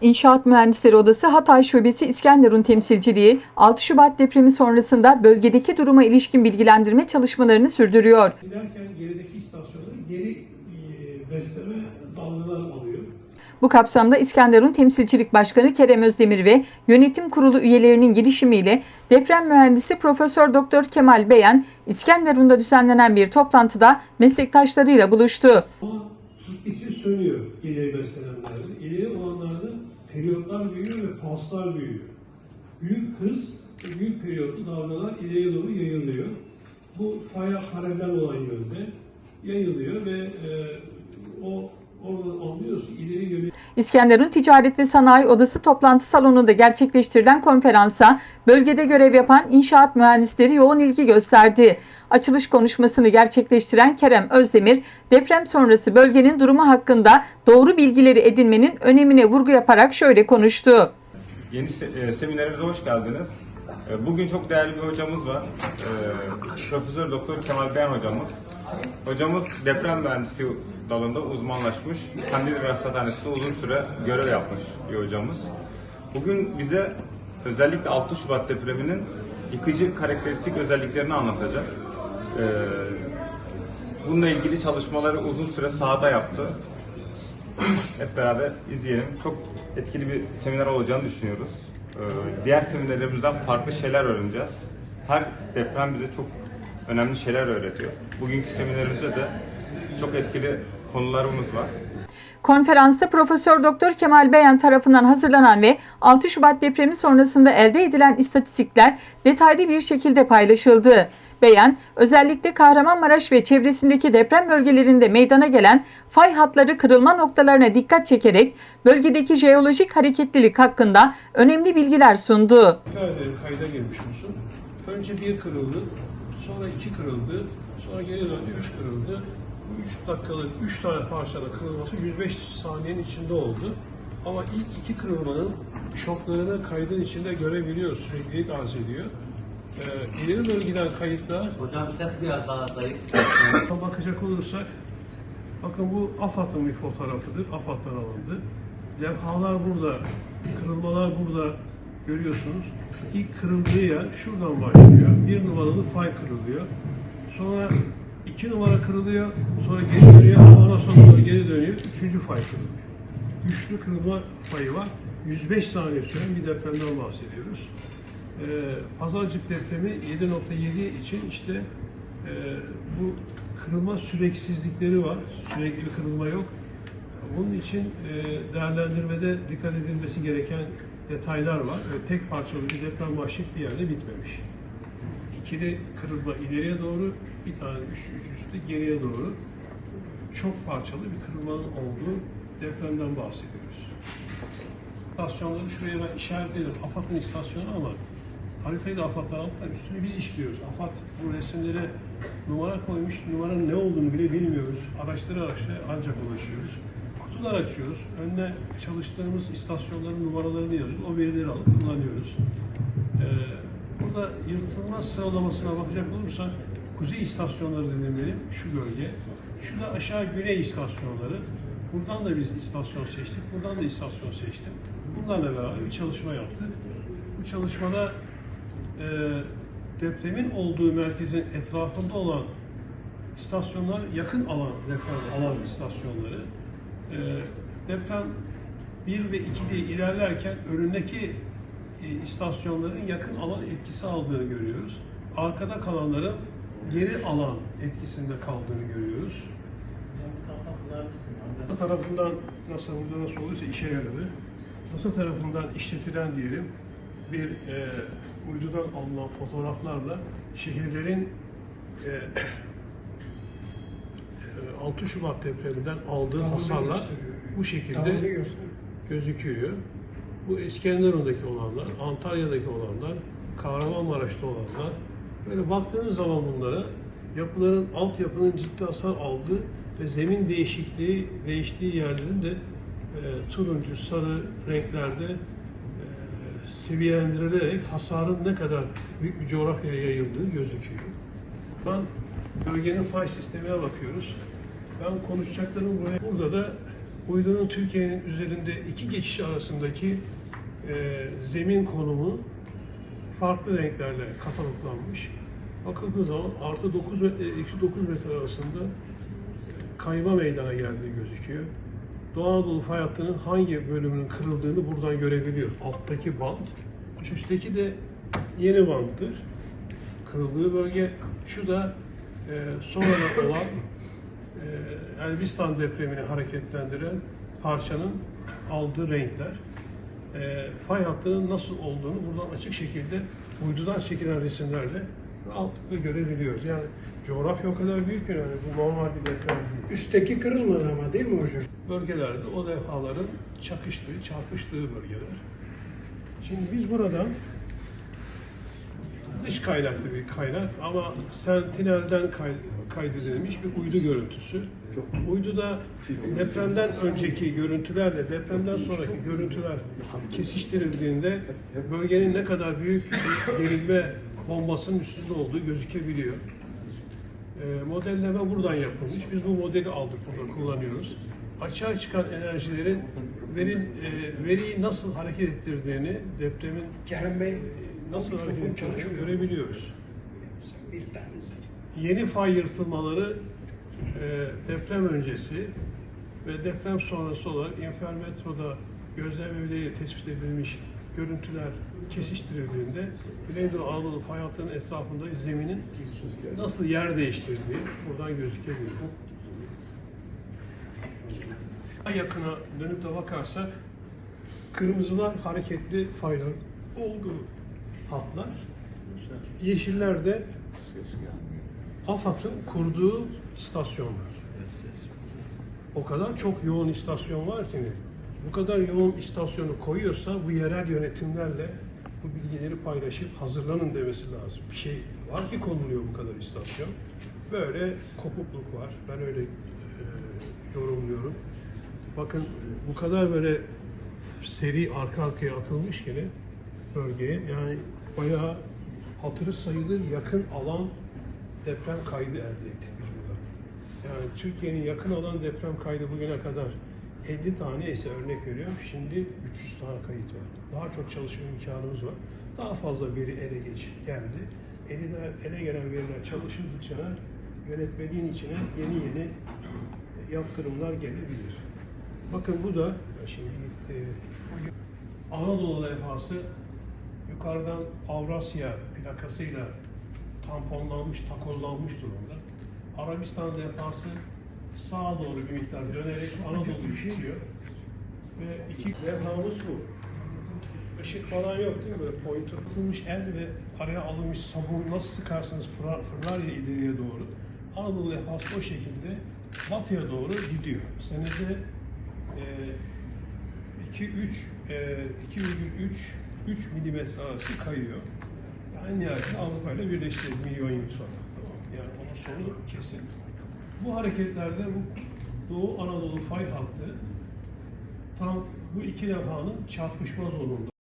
İnşaat Mühendisleri Odası Hatay Şubesi İskenderun temsilciliği 6 Şubat depremi sonrasında bölgedeki duruma ilişkin bilgilendirme çalışmalarını sürdürüyor. giderken gerideki istasyonları geri e, besleme dalgalar alıyor. Bu kapsamda İskenderun Temsilcilik Başkanı Kerem Özdemir ve yönetim kurulu üyelerinin girişimiyle deprem mühendisi Profesör Doktor Kemal Beyen İskenderun'da düzenlenen bir toplantıda meslektaşlarıyla buluştu. Ama gittikçe sönüyor geriye beslenenlerde. İleri olanlarda periyotlar büyüyor ve paslar büyüyor. Büyük hız ve büyük periyotlu dalgalar ileriye doğru yayılıyor. Bu faya paralel olan yönde yayılıyor ve e, o oradan ileri İskenderun Ticaret ve Sanayi Odası toplantı salonunda gerçekleştirilen konferansa bölgede görev yapan inşaat mühendisleri yoğun ilgi gösterdi. Açılış konuşmasını gerçekleştiren Kerem Özdemir, deprem sonrası bölgenin durumu hakkında doğru bilgileri edinmenin önemine vurgu yaparak şöyle konuştu. Yeni se- e, seminerimize hoş geldiniz. E, Bugün çok değerli bir hocamız var. E, Profesör Doktor Kemal Beyan hocamız. Hocamız deprem mühendisi dalında uzmanlaşmış. Kandil Rasathanesi'nde uzun süre görev yapmış bir hocamız. Bugün bize özellikle 6 Şubat depreminin yıkıcı karakteristik özelliklerini anlatacak. E, Bununla ilgili çalışmaları uzun süre sahada yaptı. Hep beraber izleyelim. Çok etkili bir seminer olacağını düşünüyoruz. Ee, Diğer seminerlerimizden farklı şeyler öğreneceğiz. Her deprem bize çok önemli şeyler öğretiyor. Bugünkü seminerimizde de çok etkili konularımız var. Konferansta Profesör Doktor Kemal Beyan tarafından hazırlanan ve 6 Şubat depremi sonrasında elde edilen istatistikler detaylı bir şekilde paylaşıldı. Beyan, özellikle Kahramanmaraş ve çevresindeki deprem bölgelerinde meydana gelen fay hatları kırılma noktalarına dikkat çekerek bölgedeki jeolojik hareketlilik hakkında önemli bilgiler sundu. Kayda girmiş olsun. Önce bir kırıldı, sonra iki kırıldı, sonra geri döndü üç kırıldı. Bu üç dakikalık üç tane parçada kırılması 105 saniyenin içinde oldu. Ama ilk iki kırılmanın şoklarını kaydın içinde görebiliyoruz. Süreklilik arz ediyor. Ee, ileri giden kayıtlar Hocam ses biraz daha zayıf. bakacak olursak bakın bu AFAD'ın bir fotoğrafıdır. AFAD'dan alındı. Levhalar burada, kırılmalar burada görüyorsunuz. İlk kırıldığı yer şuradan başlıyor. Bir numaralı fay kırılıyor. Sonra iki numara kırılıyor. Sonra geri dönüyor. Ondan sonra geri dönüyor. Üçüncü fay kırılıyor. Üçlü kırılma payı var. 105 saniye süren bir depremden bahsediyoruz. Ee, Pazarcık depremi 7.7 için işte e, bu kırılma süreksizlikleri var. Sürekli bir kırılma yok. Bunun için e, değerlendirmede dikkat edilmesi gereken detaylar var. Ve tek parçalı bir deprem başlık bir yerde bitmemiş. İkili kırılma ileriye doğru, bir tane üç, üç üstü geriye doğru çok parçalı bir kırılmanın olduğu depremden bahsediyoruz. İstasyonları şuraya ben işaretledim. AFAD'ın istasyonu ama haritayı da AFAD'dan aldılar. Üstünü biz işliyoruz. AFAD bu resimlere numara koymuş. Numaranın ne olduğunu bile bilmiyoruz. Araştıra araştıra ancak ulaşıyoruz. Kutular açıyoruz. Önüne çalıştığımız istasyonların numaralarını yazıyoruz. O verileri alıp kullanıyoruz. Ee, burada yırtılmaz sıralamasına bakacak olursak kuzey istasyonları benim şu bölge. Şurada aşağı güney istasyonları. Buradan da biz istasyon seçtik. Buradan da istasyon seçtim. Bunlarla beraber bir çalışma yaptık. Bu çalışmada e, depremin olduğu merkezin etrafında olan istasyonlar yakın alan alan istasyonları. E, deprem 1 ve 2 diye ilerlerken önündeki e, istasyonların yakın alan etkisi aldığını görüyoruz. Arkada kalanların geri alan etkisinde kaldığını görüyoruz. NASA tarafından NASA burada nasıl oluyorsa işe yaradı. NASA tarafından işletilen diyelim bir e, uydudan alınan fotoğraflarla şehirlerin e, 6 Şubat depreminden aldığı hasarlar bu şekilde gözüküyor. Bu İskenderun'daki olanlar, Antalya'daki olanlar, Kahramanmaraş'ta olanlar. Böyle baktığınız zaman bunlara yapıların, altyapının ciddi hasar aldığı ve zemin değişikliği, değiştiği yerlerin de e, turuncu, sarı renklerde e, seviyelendirilerek hasarın ne kadar büyük bir coğrafyaya yayıldığı gözüküyor. Ben bölgenin fay sistemine bakıyoruz. Ben konuşacaklarım buraya. Burada da uydunun Türkiye'nin üzerinde iki geçiş arasındaki e, zemin konumu farklı renklerle kataloglanmış. Bakıldığı zaman artı 9 ve e, eksi 9 metre arasında kayma meydana geldiği gözüküyor. Doğu Anadolu fay hattının hangi bölümünün kırıldığını buradan görebiliyor. Alttaki bant, üstteki de yeni banttır. Kırıldığı bölge, şu da e, sonradan olan e, Elbistan depremini hareketlendiren parçanın aldığı renkler. E, fay hattının nasıl olduğunu buradan açık şekilde uydudan çekilen resimlerle rahatlıkla görebiliyoruz. Yani coğrafya o kadar büyük ki yani bu normal bir deprem değil. Üstteki kırılmadı ama değil mi hocam? Bölgelerde o levhaların çakıştığı, çarpıştığı bölgeler. Şimdi biz buradan dış kaynaklı bir kaynak ama Sentinel'den kay, kaydedilmiş bir uydu görüntüsü. Uyduda depremden önceki görüntülerle depremden sonraki görüntüler kesiştirildiğinde bölgenin ne kadar büyük bir gerilme bombasının üstünde olduğu gözükebiliyor. E, modelleme buradan yapılmış. Biz bu modeli aldık burada kullanıyoruz. Açığa çıkan enerjilerin verin, e, veriyi nasıl hareket ettirdiğini, depremin Kerem Bey nasıl hareket ettirdiğini görebiliyoruz. Yeni fay yırtılmaları e, deprem öncesi ve deprem sonrası olarak Infermetro'da gözlem evleriyle tespit edilmiş görüntüler kesiştirildiğinde Güneydoğu Anadolu fay hattının etrafında zeminin nasıl yer değiştirdiği buradan gözükebilir. Daha yakına dönüp de bakarsak kırmızılar hareketli faylar olduğu hatlar. Yeşiller de AFAD'ın kurduğu istasyonlar. O kadar çok yoğun istasyon var ki bu kadar yoğun istasyonu koyuyorsa bu yerel yönetimlerle bu bilgileri paylaşıp hazırlanın demesi lazım. Bir şey var ki konuluyor bu kadar istasyon. Böyle kopukluk var. Ben öyle e, yorumluyorum. Bakın bu kadar böyle seri arka arkaya atılmış gene bölgeye. Yani bayağı hatırı sayılır yakın alan deprem kaydı elde ettik. Yani Türkiye'nin yakın alan deprem kaydı bugüne kadar 50 tane ise örnek veriyorum. Şimdi 300 tane kayıt var. Daha çok çalışma imkanımız var. Daha fazla veri ele geç geldi. Ele, ele gelen veriler çalışıldıkça yönetmeliğin içine yeni yeni yaptırımlar gelebilir. Bakın bu da şimdi gitti. Anadolu levhası yukarıdan Avrasya plakasıyla tamponlanmış, takozlanmış durumda. Arabistan levhası sağa doğru bir miktar dönerek Anadolu'yu itiyor. Ve iki levhamız bu. Işık falan yok değil mi? Böyle pointer tutulmuş el ve araya alınmış sabun nasıl sıkarsanız fırlar, fırlar ya ileriye doğru. Anadolu levhası o şekilde batıya doğru gidiyor. Senede e, 2 3 e, 2,3 3 milimetre arası kayıyor. Yani nihayetinde Avrupa ile birleşti milyon yıl sonra. Yani onun sonu kesin. Bu hareketlerde bu Doğu Anadolu fay hattı tam bu iki levhanın çarpışma zonunda.